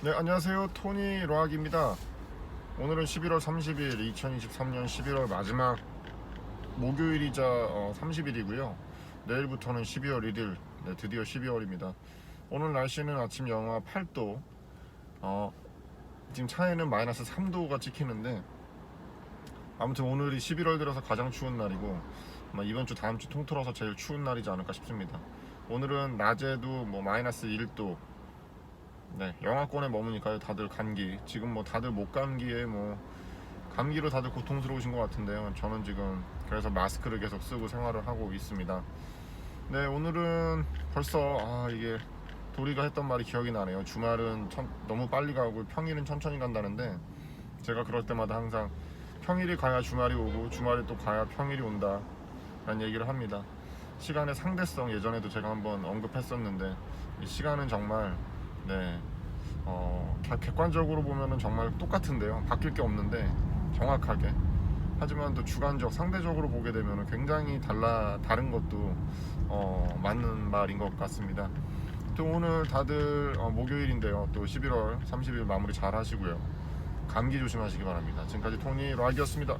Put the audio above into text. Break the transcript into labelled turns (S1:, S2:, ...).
S1: 네, 안녕하세요. 토니 로학입니다. 오늘은 11월 30일, 2023년 11월 마지막 목요일이자 어, 30일이고요. 내일부터는 12월 1일, 네, 드디어 12월입니다. 오늘 날씨는 아침 영하 8도, 어, 지금 차에는 마이너스 3도가 찍히는데, 아무튼 오늘이 11월 들어서 가장 추운 날이고, 이번 주 다음 주 통틀어서 제일 추운 날이지 않을까 싶습니다. 오늘은 낮에도 뭐 마이너스 1도, 네, 영하권에 머무니까요. 다들 감기. 지금 뭐 다들 목 감기에 뭐 감기로 다들 고통스러우신 것 같은데요. 저는 지금 그래서 마스크를 계속 쓰고 생활을 하고 있습니다. 네, 오늘은 벌써 아 이게 도리가 했던 말이 기억이 나네요. 주말은 천- 너무 빨리 가고 평일은 천천히 간다는데 제가 그럴 때마다 항상 평일이 가야 주말이 오고 주말이 또 가야 평일이 온다 라는 얘기를 합니다. 시간의 상대성 예전에도 제가 한번 언급했었는데 이 시간은 정말 네 어, 객- 객관적으로 보면은 정말 똑같은데요. 바뀔 게 없는데 정확하게 하지만 또 주관적 상대적으로 보게 되면은 굉장히 달라 다른 것도 어, 맞는 말인 것 같습니다. 또 오늘 다들 어, 목요일인데요. 또 11월 30일 마무리 잘 하시고요. 감기 조심하시기 바랍니다. 지금까지 토니 락이었습니다.